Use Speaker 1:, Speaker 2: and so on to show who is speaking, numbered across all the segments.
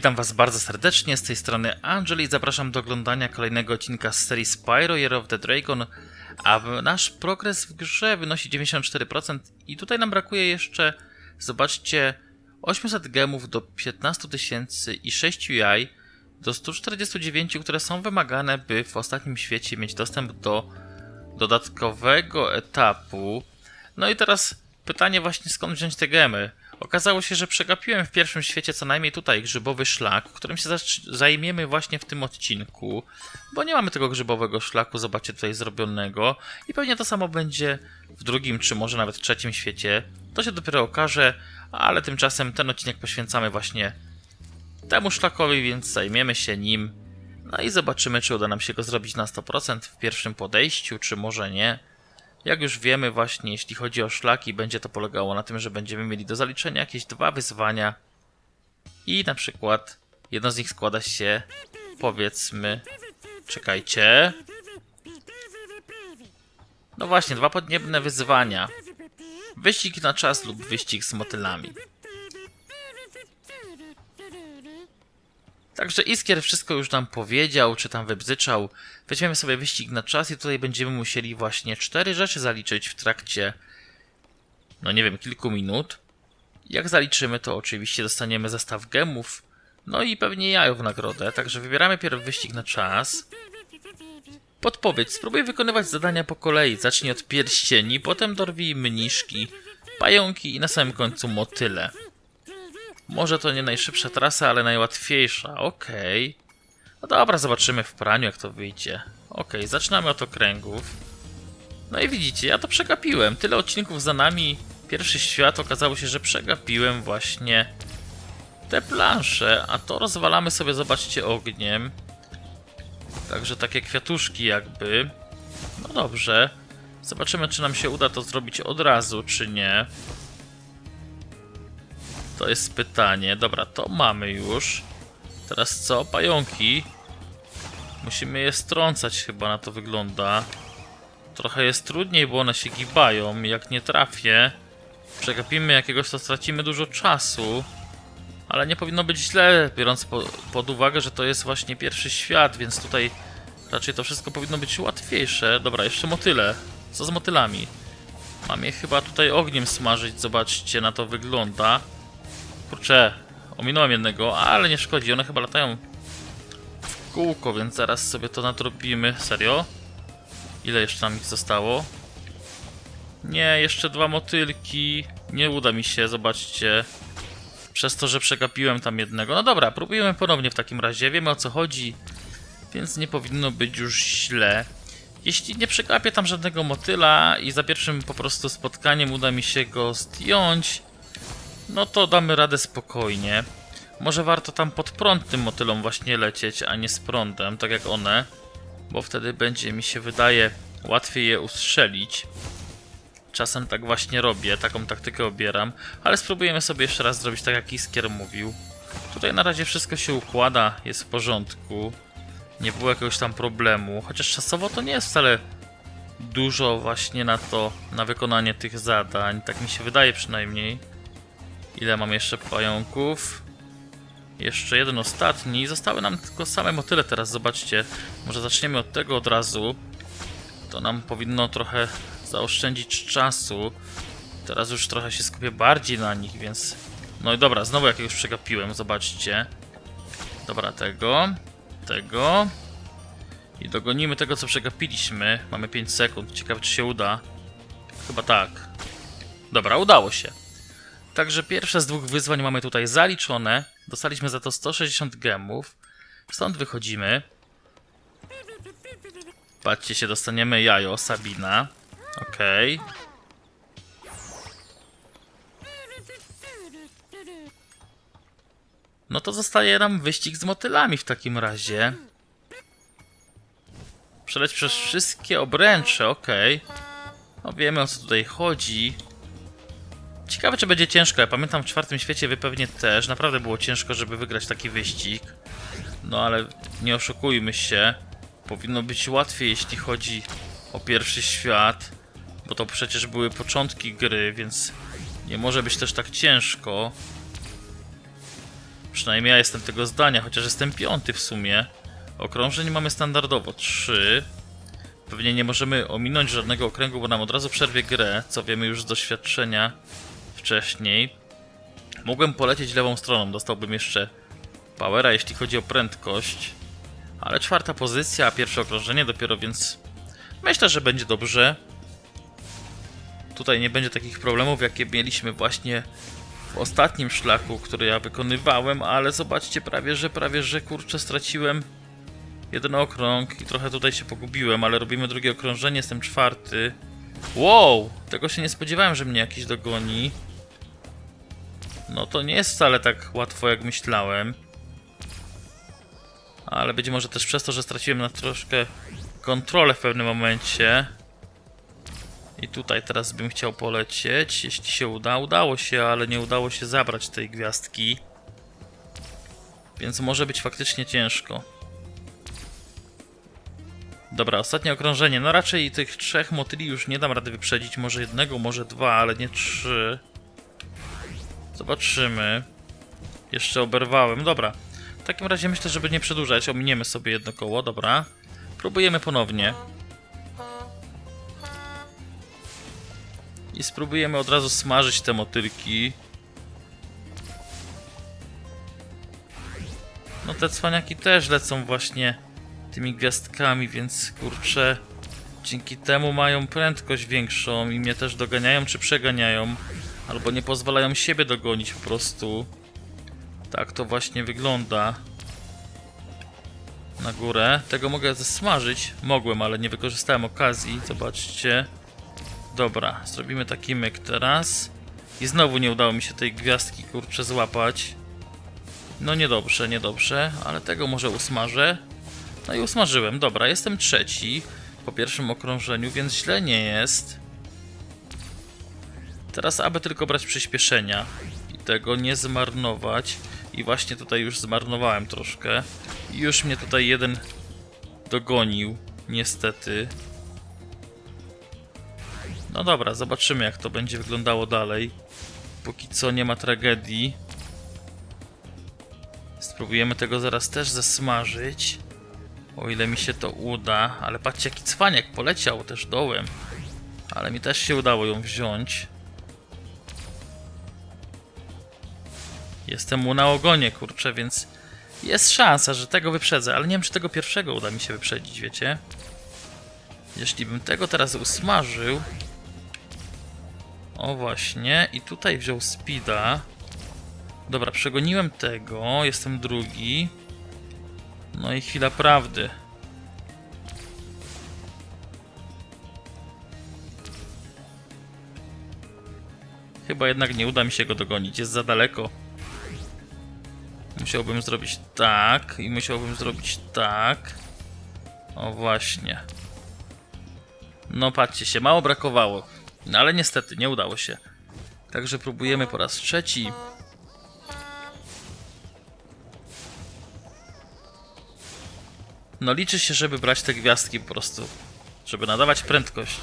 Speaker 1: Witam Was bardzo serdecznie, z tej strony Angeli i zapraszam do oglądania kolejnego odcinka z serii Spyro Year of the Dragon, a nasz progres w grze wynosi 94% i tutaj nam brakuje jeszcze, zobaczcie, 800 gemów do 15 tysięcy i 6 jaj do 149, które są wymagane, by w ostatnim świecie mieć dostęp do dodatkowego etapu. No i teraz pytanie właśnie skąd wziąć te gemy. Okazało się, że przegapiłem w pierwszym świecie co najmniej tutaj grzybowy szlak, którym się zajmiemy właśnie w tym odcinku, bo nie mamy tego grzybowego szlaku, zobaczcie tutaj zrobionego i pewnie to samo będzie w drugim, czy może nawet trzecim świecie. To się dopiero okaże, ale tymczasem ten odcinek poświęcamy właśnie temu szlakowi, więc zajmiemy się nim. No i zobaczymy, czy uda nam się go zrobić na 100% w pierwszym podejściu, czy może nie. Jak już wiemy, właśnie jeśli chodzi o szlaki, będzie to polegało na tym, że będziemy mieli do zaliczenia jakieś dwa wyzwania. I na przykład jedno z nich składa się, powiedzmy, czekajcie. No właśnie, dwa podniebne wyzwania. Wyścig na czas lub wyścig z motylami. Także Iskier wszystko już nam powiedział, czy tam wybzyczał. Weźmiemy sobie wyścig na czas i tutaj będziemy musieli właśnie cztery rzeczy zaliczyć w trakcie, no nie wiem, kilku minut. Jak zaliczymy, to oczywiście dostaniemy zestaw gemów, no i pewnie jajo w nagrodę. Także wybieramy pierw wyścig na czas. Podpowiedź. Spróbuj wykonywać zadania po kolei. Zacznij od pierścieni, potem dorwij mniszki, pająki i na samym końcu motyle. Może to nie najszybsza trasa, ale najłatwiejsza. Okej. No dobra, zobaczymy w praniu, jak to wyjdzie. Okej, zaczynamy od okręgów. No i widzicie, ja to przegapiłem. Tyle odcinków za nami. Pierwszy świat okazało się, że przegapiłem właśnie te plansze, a to rozwalamy sobie, zobaczcie, ogniem. Także takie kwiatuszki jakby. No dobrze. Zobaczymy, czy nam się uda to zrobić od razu, czy nie. To jest pytanie. Dobra, to mamy już. Teraz co? Pająki. Musimy je strącać chyba, na to wygląda. Trochę jest trudniej, bo one się gibają. Jak nie trafię, przegapimy jakiegoś, to stracimy dużo czasu. Ale nie powinno być źle, biorąc po, pod uwagę, że to jest właśnie pierwszy świat, więc tutaj raczej to wszystko powinno być łatwiejsze. Dobra, jeszcze motyle. Co z motylami? Mam je chyba tutaj ogniem smażyć, zobaczcie, na to wygląda. Kurczę, ominąłem jednego, ale nie szkodzi, one chyba latają w kółko, więc zaraz sobie to nadrobimy. Serio? Ile jeszcze nam ich zostało? Nie, jeszcze dwa motylki. Nie uda mi się, zobaczcie. Przez to, że przegapiłem tam jednego. No dobra, próbujemy ponownie w takim razie. Wiemy o co chodzi, więc nie powinno być już źle. Jeśli nie przegapię tam żadnego motyla i za pierwszym po prostu spotkaniem uda mi się go zdjąć, no to damy radę spokojnie. Może warto tam pod prąd tym motylom właśnie lecieć, a nie z prądem, tak jak one. Bo wtedy będzie, mi się wydaje, łatwiej je ustrzelić. Czasem tak właśnie robię, taką taktykę obieram. Ale spróbujemy sobie jeszcze raz zrobić tak, jak Iskier mówił. Tutaj na razie wszystko się układa, jest w porządku. Nie było jakiegoś tam problemu. Chociaż czasowo to nie jest wcale dużo właśnie na to, na wykonanie tych zadań. Tak mi się wydaje przynajmniej. Ile mam jeszcze pająków? Jeszcze jeden ostatni. Zostały nam tylko same motyle teraz, zobaczcie. Może zaczniemy od tego od razu. To nam powinno trochę zaoszczędzić czasu. Teraz już trochę się skupię bardziej na nich, więc... No i dobra, znowu jakiegoś przegapiłem, zobaczcie. Dobra, tego. Tego. I dogonimy tego, co przegapiliśmy. Mamy 5 sekund. Ciekawe, czy się uda. Chyba tak. Dobra, udało się. Także pierwsze z dwóch wyzwań mamy tutaj zaliczone. Dostaliśmy za to 160 gemów. Stąd wychodzimy. Patrzcie się, dostaniemy jajo, Sabina. Okej. No to zostaje nam wyścig z motylami w takim razie. Przeleć przez wszystkie obręcze, okej. No wiemy o co tutaj chodzi. Ciekawe, czy będzie ciężko. Ja pamiętam w czwartym świecie wy pewnie też. Naprawdę było ciężko, żeby wygrać taki wyścig. No ale nie oszukujmy się. Powinno być łatwiej, jeśli chodzi o pierwszy świat. Bo to przecież były początki gry, więc nie może być też tak ciężko. Przynajmniej ja jestem tego zdania, chociaż jestem piąty w sumie. Okrążeń mamy standardowo 3. Pewnie nie możemy ominąć żadnego okręgu, bo nam od razu przerwie grę, co wiemy już z doświadczenia wcześniej. Mógłbym polecieć lewą stroną, dostałbym jeszcze powera, jeśli chodzi o prędkość. Ale czwarta pozycja, pierwsze okrążenie dopiero, więc myślę, że będzie dobrze. Tutaj nie będzie takich problemów, jakie mieliśmy właśnie w ostatnim szlaku, który ja wykonywałem, ale zobaczcie, prawie że, prawie że, kurczę, straciłem jeden okrąg i trochę tutaj się pogubiłem, ale robimy drugie okrążenie, jestem czwarty. Wow! Tego się nie spodziewałem, że mnie jakiś dogoni. No to nie jest wcale tak łatwo, jak myślałem. Ale być może też przez to, że straciłem na troszkę kontrolę w pewnym momencie. I tutaj teraz bym chciał polecieć, jeśli się uda. Udało się, ale nie udało się zabrać tej gwiazdki. Więc może być faktycznie ciężko. Dobra, ostatnie okrążenie. No raczej tych trzech motyli już nie dam rady wyprzedzić. Może jednego, może dwa, ale nie trzy. Zobaczymy. Jeszcze oberwałem. Dobra. W takim razie myślę, żeby nie przedłużać. Ominiemy sobie jedno koło. Dobra. Próbujemy ponownie. I spróbujemy od razu smażyć te motylki. No te cwaniaki też lecą właśnie tymi gwiazdkami, więc kurczę, dzięki temu mają prędkość większą i mnie też doganiają czy przeganiają, albo nie pozwalają siebie dogonić po prostu. Tak to właśnie wygląda. Na górę. Tego mogę zesmażyć. Mogłem, ale nie wykorzystałem okazji. Zobaczcie. Dobra, zrobimy taki myk teraz. I znowu nie udało mi się tej gwiazdki kurczę złapać. No niedobrze, niedobrze, ale tego może usmażę. No i usmażyłem. Dobra, jestem trzeci po pierwszym okrążeniu, więc źle nie jest. Teraz aby tylko brać przyspieszenia i tego nie zmarnować. I właśnie tutaj już zmarnowałem troszkę. I już mnie tutaj jeden dogonił, niestety. No dobra, zobaczymy jak to będzie wyglądało dalej. Póki co nie ma tragedii. Spróbujemy tego zaraz też zesmażyć. O ile mi się to uda. Ale patrzcie jaki cwaniak poleciał też dołem. Ale mi też się udało ją wziąć. Jestem mu na ogonie, kurczę, więc jest szansa, że tego wyprzedzę, ale nie wiem, czy tego pierwszego uda mi się wyprzedzić, wiecie? Jeśli bym tego teraz usmażył... O właśnie, i tutaj wziął speeda. Dobra, przegoniłem tego, jestem drugi. No i chwila prawdy. Chyba jednak nie uda mi się go dogonić, jest za daleko. Musiałbym zrobić tak i musiałbym zrobić tak. O właśnie. No patrzcie się, mało brakowało. No ale niestety nie udało się. Także próbujemy po raz trzeci. No liczy się, żeby brać te gwiazdki po prostu. Żeby nadawać prędkość.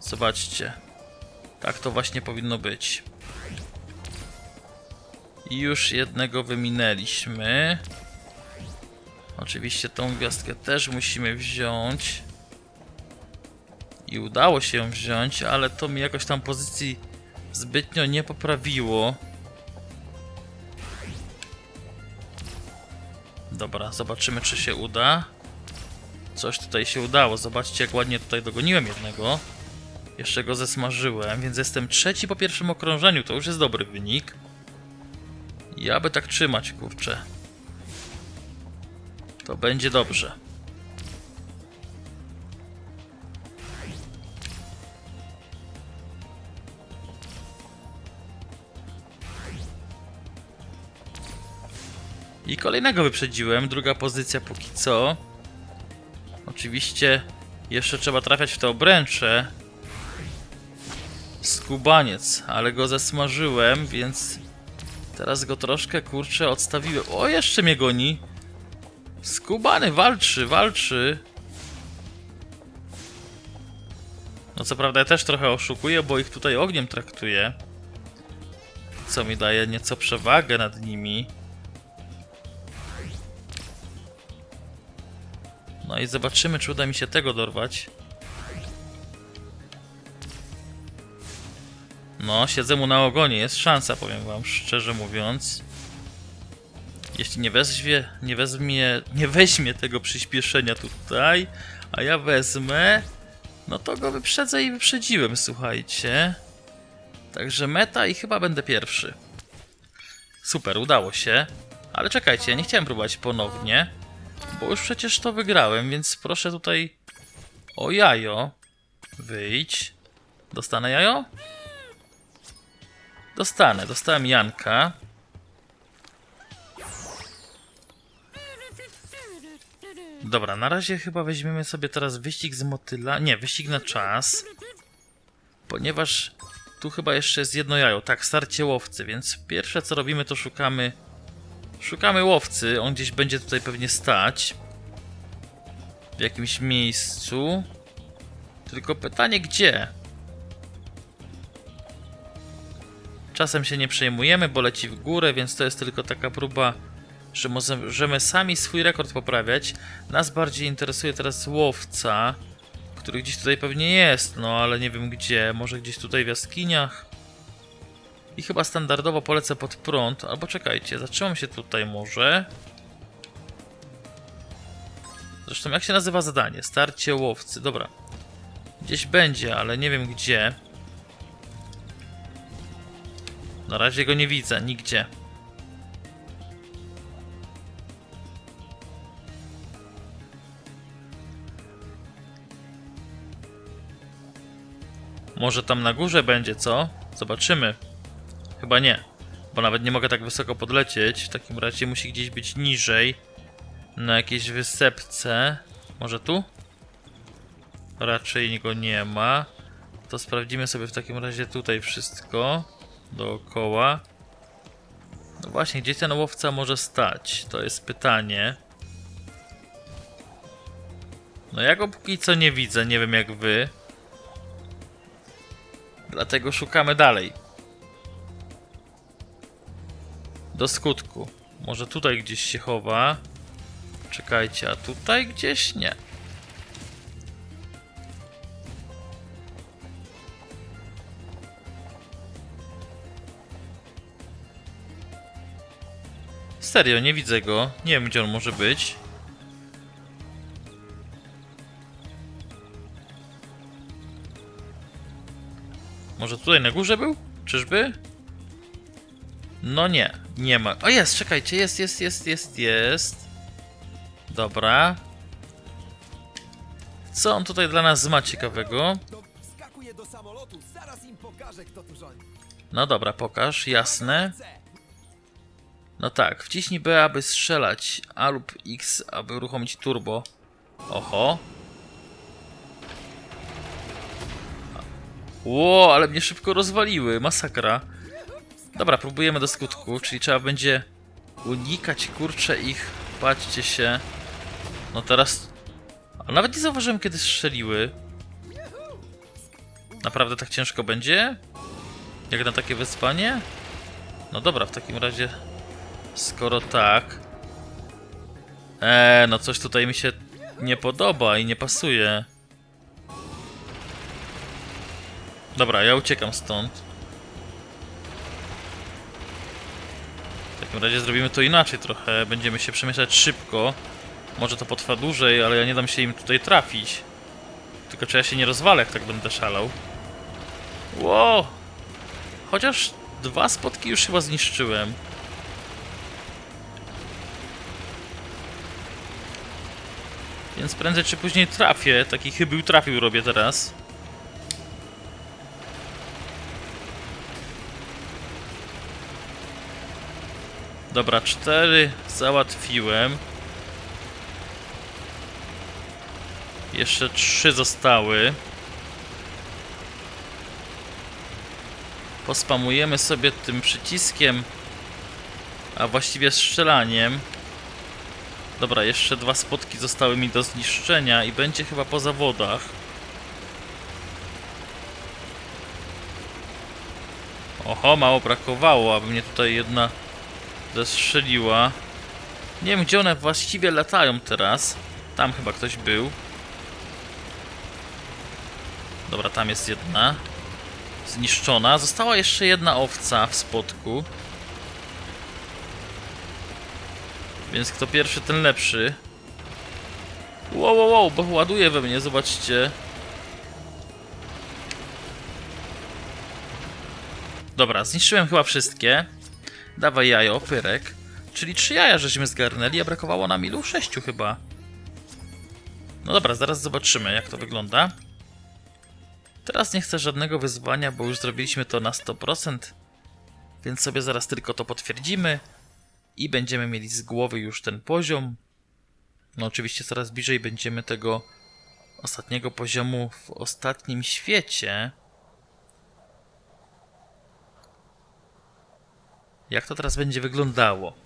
Speaker 1: Zobaczcie. Tak to właśnie powinno być. I już jednego wyminęliśmy. Oczywiście tą gwiazdkę też musimy wziąć. I udało się ją wziąć, ale to mi jakoś tam pozycji zbytnio nie poprawiło. Dobra, zobaczymy czy się uda. Coś tutaj się udało. Zobaczcie jak ładnie tutaj dogoniłem jednego. Jeszcze go zesmażyłem, więc jestem trzeci po pierwszym okrążeniu. To już jest dobry wynik. I aby tak trzymać, kurczę. To będzie dobrze. I kolejnego wyprzedziłem, druga pozycja póki co. Oczywiście jeszcze trzeba trafiać w te obręcze. Skubaniec, ale go zesmażyłem, więc teraz go troszkę kurczę odstawiłem. O, jeszcze mnie goni. Skubany walczy, walczy. No co prawda ja też trochę oszukuję, bo ich tutaj ogniem traktuję. Co mi daje nieco przewagę nad nimi. I zobaczymy, czy uda mi się tego dorwać. No, siedzę mu na ogonie, jest szansa, powiem wam, szczerze mówiąc. Jeśli nie weźmie, nie wezmie, nie weźmie tego przyspieszenia tutaj, a ja wezmę, no to go wyprzedzę i wyprzedziłem, słuchajcie. Także meta i chyba będę pierwszy. Super, udało się. Ale czekajcie, nie chciałem próbować ponownie, bo już przecież to wygrałem, więc proszę tutaj o jajo. Wyjdź. Dostanę jajo? Dostanę, dostałem Janka. Dobra, na razie chyba weźmiemy sobie teraz wyścig z motyla. Nie, wyścig na czas. Ponieważ tu chyba jeszcze jest jedno jajo. Tak, starcie łowcy, więc pierwsze co robimy to szukamy. Szukamy łowcy. On gdzieś będzie tutaj pewnie stać. W jakimś miejscu. Tylko pytanie gdzie? Czasem się nie przejmujemy, bo leci w górę, więc to jest tylko taka próba, że możemy sami swój rekord poprawiać. Nas bardziej interesuje teraz łowca, który gdzieś tutaj pewnie jest, no ale nie wiem gdzie, może gdzieś tutaj w jaskiniach. I chyba standardowo polecę pod prąd, albo czekajcie, zatrzymam się tutaj może. Zresztą jak się nazywa zadanie? Starcie łowcy, dobra. Gdzieś będzie, ale nie wiem gdzie. Na razie go nie widzę, nigdzie. Może tam na górze będzie, co? Zobaczymy. Chyba nie, bo nawet nie mogę tak wysoko podlecieć. W takim razie musi gdzieś być niżej. Na jakiejś wysepce. Może tu? Raczej go nie ma. To sprawdzimy sobie w takim razie tutaj wszystko dookoła. No właśnie, gdzie ten łowca może stać? To jest pytanie. No ja go póki co nie widzę, nie wiem jak wy. Dlatego szukamy dalej. Do skutku. Może tutaj gdzieś się chowa. Czekajcie, a tutaj gdzieś? Nie. Serio, nie widzę go. Nie wiem, gdzie on może być. Może tutaj na górze był? Czyżby? No nie, nie ma. O jest, czekajcie, jest, jest, jest, jest, jest. Dobra. Co on tutaj dla nas ma ciekawego? No dobra, pokaż, jasne. No tak, wciśnij B, aby strzelać, A lub X, aby uruchomić turbo. Oho. Ło, ale mnie szybko rozwaliły, masakra. Dobra, próbujemy do skutku, czyli trzeba będzie unikać, kurczę, ich. Patrzcie się. No teraz... Nawet nie zauważyłem, kiedy strzeliły. Naprawdę tak ciężko będzie? Jak na takie wyzwanie? No dobra, w takim razie skoro tak. Eee, no coś tutaj mi się nie podoba i nie pasuje. Dobra, ja uciekam stąd. Takim razie zrobimy to inaczej trochę. Będziemy się przemieszczać szybko. Może to potrwa dłużej, ale ja nie dam się im tutaj trafić. Tylko czy ja się nie rozwalę, jak tak będę szalał. Ło! Chociaż dwa spotki już chyba zniszczyłem. Więc prędzej czy później trafię. Taki chybił trafił robię teraz. Dobra, cztery załatwiłem. Jeszcze trzy zostały. Pospamujemy sobie tym przyciskiem, a właściwie strzelaniem. Dobra, jeszcze dwa spotki zostały mi do zniszczenia i będzie chyba po zawodach. Oho, mało brakowało, aby mnie tutaj jedna zestrzeliła. Nie wiem, gdzie one właściwie latają teraz. Tam chyba ktoś był. Dobra, tam jest jedna. Zniszczona. Została jeszcze jedna owca w spodku. Więc kto pierwszy, ten lepszy. Wow, wow, wow, bo ładuje we mnie, zobaczcie. Dobra, zniszczyłem chyba wszystkie. Dawaj jajo, pyrek. Czyli trzy jaja żeśmy zgarnęli, a brakowało nam ilu? Sześciu chyba. No dobra, zaraz zobaczymy jak to wygląda. Teraz nie chcę żadnego wyzwania, bo już zrobiliśmy to na 100%. Więc sobie zaraz tylko to potwierdzimy. I będziemy mieli z głowy już ten poziom. No oczywiście coraz bliżej będziemy tego ostatniego poziomu w ostatnim świecie. Jak to teraz będzie wyglądało?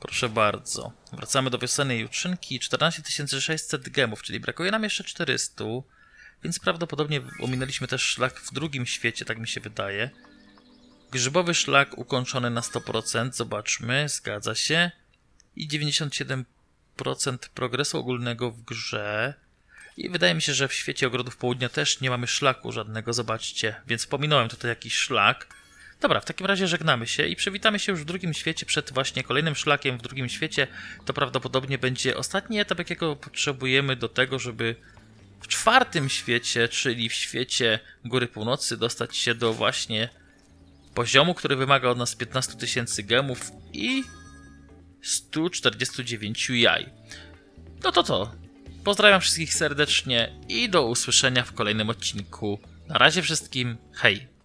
Speaker 1: Proszę bardzo. Wracamy do wiosennej jutrzynki. 14600 gemów, czyli brakuje nam jeszcze 400. Więc prawdopodobnie ominęliśmy też szlak w drugim świecie, tak mi się wydaje. Grzybowy szlak ukończony na 100%, zobaczmy, zgadza się. I 97% progresu ogólnego w grze. I wydaje mi się, że w świecie ogrodów południa też nie mamy szlaku żadnego, zobaczcie. Więc pominąłem tutaj jakiś szlak. Dobra, w takim razie żegnamy się i przywitamy się już w drugim świecie przed właśnie kolejnym szlakiem w drugim świecie. To prawdopodobnie będzie ostatni etap, jakiego potrzebujemy do tego, żeby w czwartym świecie, czyli w świecie Góry Północy, dostać się do właśnie poziomu, który wymaga od nas 15 tysięcy gemów i 149 jaj. No to to. Pozdrawiam wszystkich serdecznie i do usłyszenia w kolejnym odcinku. Na razie wszystkim, hej!